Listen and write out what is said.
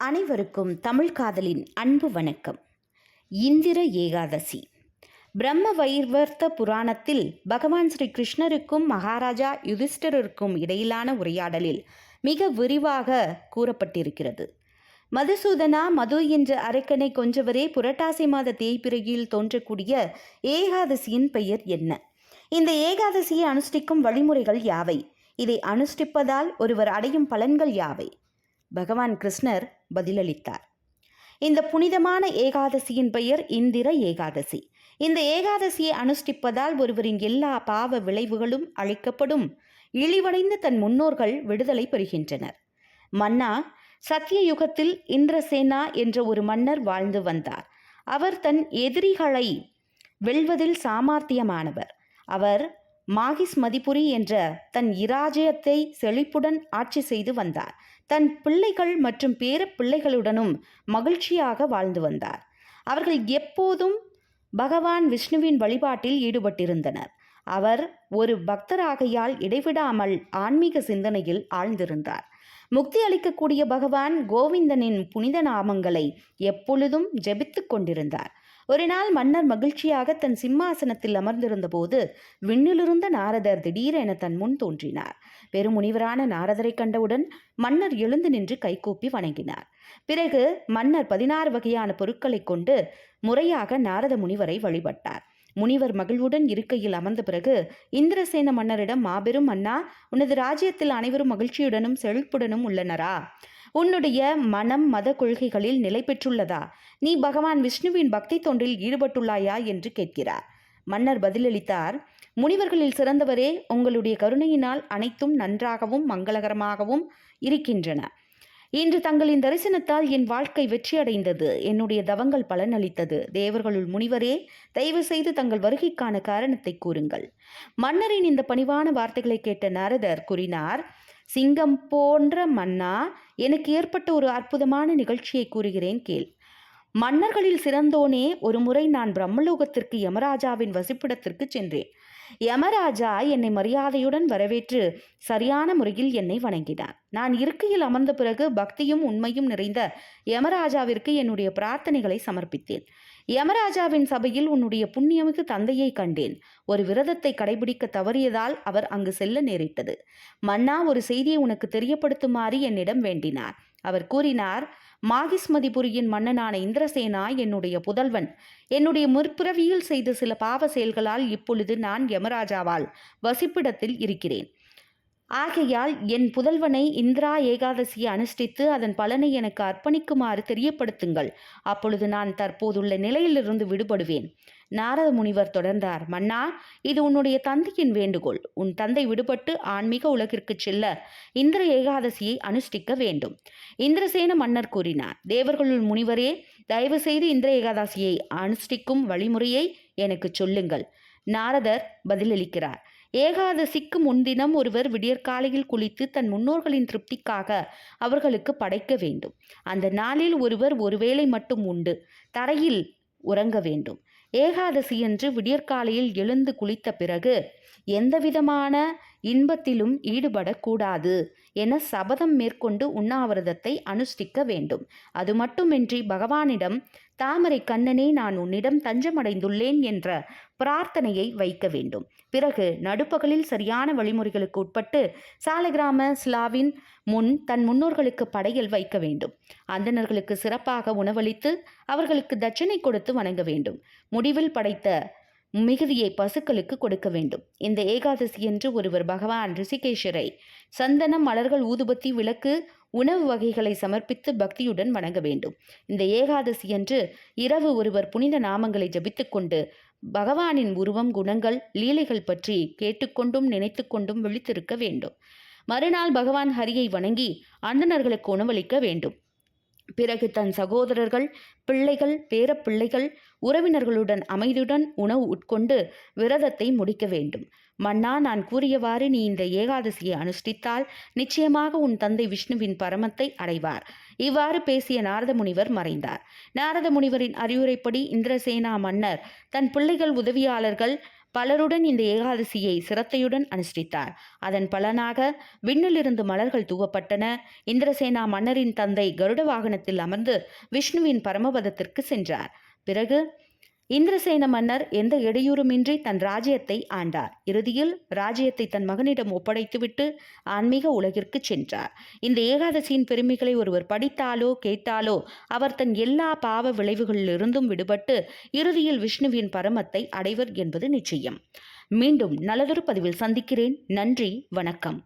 அனைவருக்கும் தமிழ் காதலின் அன்பு வணக்கம். இந்திர ஏகாதசி. பிரம்ம வைர்வர்த்த புராணத்தில் பகவான் ஸ்ரீ கிருஷ்ணருக்கும் மகாராஜா யுதிஷ்டருக்கும் இடையிலான உரையாடலில் மிக விரிவாக கூறப்பட்டிருக்கிறது. மதுசூதனா மது என்ற அரக்கனை கொஞ்சவரே புரட்டாசி மாத தேய்பிறையில் தோன்றக்கூடிய ஏகாதசியின் பெயர் என்ன? இந்த ஏகாதசியை அனுஷ்டிக்கும் வழிமுறைகள் யாவை? இதை அனுஷ்டிப்பதால் ஒருவர் அடையும் பலன்கள் யாவை? பகவான் கிருஷ்ணர் பதிலளித்தார். இந்த புனிதமான ஏகாதசியின் பெயர் இந்திர ஏகாதசி. இந்த ஏகாதசியை அனுஷ்டிப்பதால் ஒருவரின் எல்லா பாவ விளைவுகளும் அழிக்கப்படும். இழிவடைந்த தன் முன்னோர்கள் விடுதலை பெறுகின்றனர். மன்னா சத்திய யுகத்தில் இந்திரசேனா என்ற ஒரு மன்னர் வாழ்ந்து வந்தார். அவர் தன் எதிரிகளை வெல்வதில் சாமார்த்தியமானவர். அவர் மாகிஸ் மதிபுரி என்ற தன் இராஜ்யத்தை செழிப்புடன் ஆட்சி செய்து வந்தார். தன் பிள்ளைகள் மற்றும் பேர பிள்ளைகளுடனும் மகிழ்ச்சியாக வாழ்ந்து வந்தார். அவர்கள் எப்போதும் பகவான் விஷ்ணுவின் வழிபாட்டில் ஈடுபட்டிருந்தனர். அவர் ஒரு பக்தராகையால் இடைவிடாமல் ஆன்மீக சிந்தனையில் ஆழ்ந்திருந்தார். முக்தி அளிக்கக்கூடிய பகவான் கோவிந்தனின் புனித நாமங்களை எப்பொழுதும் ஜெபித்துக் கொண்டிருந்தார். ஒரு நாள் மன்னர் மகிழ்ச்சியாக தன் சிம்மாசனத்தில் அமர்ந்திருந்தபோது விண்ணிலிருந்த நாரதர் திடீரென தன் முன் தோன்றினார். பெருமுனிவரான நாரதரை கண்டவுடன் மன்னர் எழுந்து நின்று கைகூப்பி வணங்கினார். பிறகு மன்னர் பதினாறு வகையான பொருட்களை கொண்டு முறையாக நாரத முனிவரை வழிபட்டார். முனிவர் மகிழ்வுடன் இருக்கையில் அமர்ந்த பிறகு இந்திரசேன மன்னரிடம் மாபெரும் மன்னா உனது ராஜ்யத்தில் அனைவரும் மகிழ்ச்சியுடனும் செழிப்புடனும் உள்ளனரா? உன்னுடைய மனம் மத கொள்கைகளில் நிலை பெற்றுள்ளதா? நீ பகவான் விஷ்ணுவின் பக்தி தொண்டில் ஈடுபட்டுள்ளாயா? என்று கேட்கிறார். மன்னர் பதிலளித்தார் முனிவர்களில் சிறந்தவரே உங்களுடைய கருணையினால் அனைத்தும் நன்றாகவும் மங்களகரமாகவும் இருக்கின்றன. இன்று தங்களின் தரிசனத்தால் என் வாழ்க்கை வெற்றியடைந்தது. என்னுடைய தவங்கள் பலனளித்தது. தேவர்களுள் முனிவரே தயவு செய்து தங்கள் வருகைக்கான காரணத்தை கூறுங்கள் மன்னரின் இந்த பணிவான வார்த்தைகளை கேட்ட நாரதர் கூறினார் சிங்கம் போன்ற மன்னா எனக்கு ஏற்பட்ட ஒரு அற்புதமான நிகழ்ச்சியை கூறுகிறேன் கேள். மன்னர்களில் சிறந்தோனே ஒரு முறை நான் பிரம்மலோகத்திற்கு யமராஜாவின் வசிப்பிடத்திற்கு சென்றேன். யமராஜா என்னை மரியாதையுடன் வரவேற்று சரியான முறையில் என்னை வணங்கினார். நான் இருக்கையில் அமர்ந்த பிறகு பக்தியும் உண்மையும் நிறைந்த யமராஜாவிற்கு என்னுடைய பிரார்த்தனைகளை சமர்ப்பித்தேன். யமராஜாவின் சபையில் உன்னுடைய புண்ணியமிகு தந்தையை கண்டேன். ஒரு விரதத்தை கடைபிடிக்க தவறியதால் அவர் அங்கு செல்ல நேரிட்டது. மன்னா ஒரு செய்தியை உனக்கு தெரியப்படுத்துமாறு என்னிடம் வேண்டினார். அவர் கூறினார் மாகிஸ்மதிபுரியின் மன்னனான இந்திரசேனா என்னுடைய புதல்வன். என்னுடைய முற்பிறவியில் செய்த சில பாவ செயல்களால் இப்பொழுது நான் யமராஜாவால் வசிப்பிடத்தில் இருக்கிறேன். ஆகையால் என் புதல்வனை இந்திரா ஏகாதசியை அனுஷ்டித்து அதன் பலனை எனக்கு அர்ப்பணிக்குமாறு தெரியப்படுத்துங்கள். அப்பொழுது நான் தற்போதுள்ள நிலையிலிருந்து விடுபடுவேன். நாரத முனிவர் தொடர்ந்தார் மன்னா இது உன்னுடைய தந்தையின் வேண்டுகோள். உன் தந்தை விடுபட்டு ஆன்மீக உலகிற்கு செல்ல இந்திர ஏகாதசியை அனுஷ்டிக்க வேண்டும். இந்திரசேன மன்னர் கூறினார் தேவர்களுள் முனிவரே தயவு செய்து இந்திர ஏகாதசியை அனுஷ்டிக்கும் வழிமுறையை எனக்கு சொல்லுங்கள். நாரதர் பதிலளிக்கிறார் ஏகாதசிக்கு முன்தினம் ஒருவர் விடியற்காலையில் குளித்து தன் முன்னோர்களின் திருப்திக்காக அவர்களுக்கு படைக்க வேண்டும். அந்த நாளில் ஒருவர் ஒருவேளை மட்டும் உண்டு. தரையில் உறங்க வேண்டும். ஏகாதசியன்று விடியற்காலையில் எழுந்து குளித்த பிறகு எந்தவிதமான இன்பத்திலும் ஈடுபடக்கூடாது என சபதம் மேற்கொண்டு உண்ணாவிரதத்தை அனுஷ்டிக்க வேண்டும். அது மட்டுமின்றி பகவானிடம் தாமரை கண்ணனே நான் உன்னிடம் தஞ்சமடைந்துள்ளேன் என்ற பிரார்த்தனையை வைக்க வேண்டும். பிறகு நடுப்பகலில் சரியான வழிமுறைகளுக்கு உட்பட்டு சாலகிராம ஸ்லாவின் முன் தன் முன்னோர்களுக்கு படையல் வைக்க வேண்டும். அந்தணர்களுக்கு சிறப்பாக உணவளித்து அவர்களுக்கு தட்சணை கொடுத்து வணங்க வேண்டும். முடிவில் படைத்த மிகுதியை பசுக்களுக்கு கொடுக்க வேண்டும். இந்த ஏகாதசி என்று ஒருவர் பகவான் ரிஷிகேஷரை சந்தனம் மலர்கள் ஊதுபத்தி விளக்கு உணவு வகைகளை சமர்ப்பித்து பக்தியுடன் வணங்க வேண்டும். இந்த ஏகாதசியன்று இரவு ஒருவர் புனித நாமங்களை ஜபித்துக்கொண்டு பகவானின் உருவம் குணங்கள் லீலைகள் பற்றி கேட்டுக்கொண்டும் நினைத்து கொண்டும் விழித்திருக்க வேண்டும். மறுநாள் பகவான் ஹரியை வணங்கி அந்தணர்களுக்கு உணவளிக்க வேண்டும். பிறகு தன் சகோதரர்கள் பிள்ளைகள் பேரப்பிள்ளைகள் உறவினர்களுடன் அமைதியுடன் உணவு உட்கொண்டு விரதத்தை முடிக்க வேண்டும். மன்னா நான் கூறியவாறு நீ இந்த ஏகாதசியை அனுஷ்டித்தால் நிச்சயமாக உன் தந்தை விஷ்ணுவின் பரமத்தை அடைவார். இவ்வாறு பேசிய நாரத முனிவர் மறைந்தார். நாரத முனிவரின் அறிவுரைப்படி இந்திரசேனா மன்னர் தன் பிள்ளைகள் உதவியாளர்கள் பலருடன் இந்த ஏகாதசியை சிரத்தையுடன் அனுஷ்டித்தார். அதன் பலனாக விண்ணிலிருந்து மலர்கள் தூவப்பட்டன. இந்திரசேனா மன்னரின் தந்தை கருட வாகனத்தில் அமர்ந்து விஷ்ணுவின் பரமபதத்திற்கு சென்றார். பிறகு இந்திரசேன மன்னர் எந்த இடையூறுமின்றி தன் ராஜ்யத்தை ஆண்டார். இறுதியில் ராஜ்யத்தை தன் மகனிடம் ஒப்படைத்துவிட்டு ஆன்மீக உலகிற்கு சென்றார். இந்த ஏகாதசியின் பெருமைகளை ஒருவர் படித்தாலோ கேட்டாலோ அவர் தன் எல்லா பாவ விளைவுகளிலிருந்தும் விடுபட்டு இறுதியில் விஷ்ணுவின் பரமத்தை அடைவர் என்பது நிச்சயம். மீண்டும் நல்லதொரு பதிவில் சந்திக்கிறேன். நன்றி. வணக்கம்.